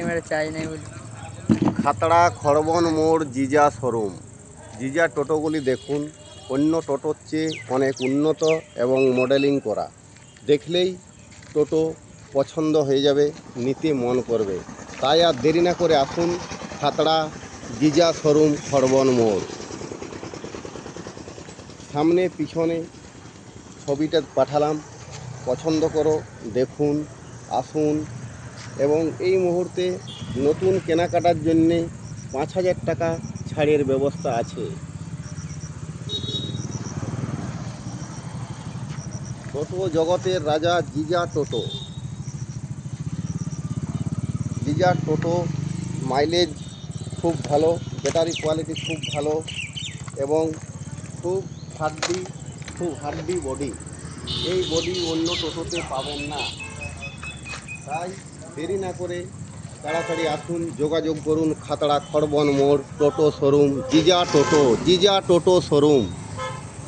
Camera চাই নাই বলি। খাতড়া, খড়বন, মোড়, জিজা, শোরুম। জিজা টোটোগুলি দেখুন, অন্য টোটোর চেয়ে অনেক উন্নত এবং মডেলিং করা। দেখলেই টোটো পছন্দ হয়ে যাবে, নিতে মন করবে। তাই আর দেরি না করে আসুন, খাতড়া, জিজা শোরুম, খড়বন, মোড়। সামনে, পিছনে ছবিটা পাঠালাম। পছন্দ করো, দেখুন, আসুন। এবং এই মুহূর্তে নতুন কেনাকাটার জন্যে পাঁচ হাজার টাকা ছাড়ের ব্যবস্থা আছে। টোটো জগতের রাজা জিজা টোটো। জিজা টোটো মাইলেজ খুব ভালো, ব্যাটারি কোয়ালিটি খুব ভালো এবং খুব হাড্ডি খুব হাড্ডি বডি। এই বডি অন্য টোটোতে পাবেন না। তাই দেরি না করে তাড়াতাড়ি আসুন, যোগাযোগ করুন, খাতড়া খড়বন মোড়, টোটো শোরুম, জিজা টোটো জিজা টোটো শোরুম।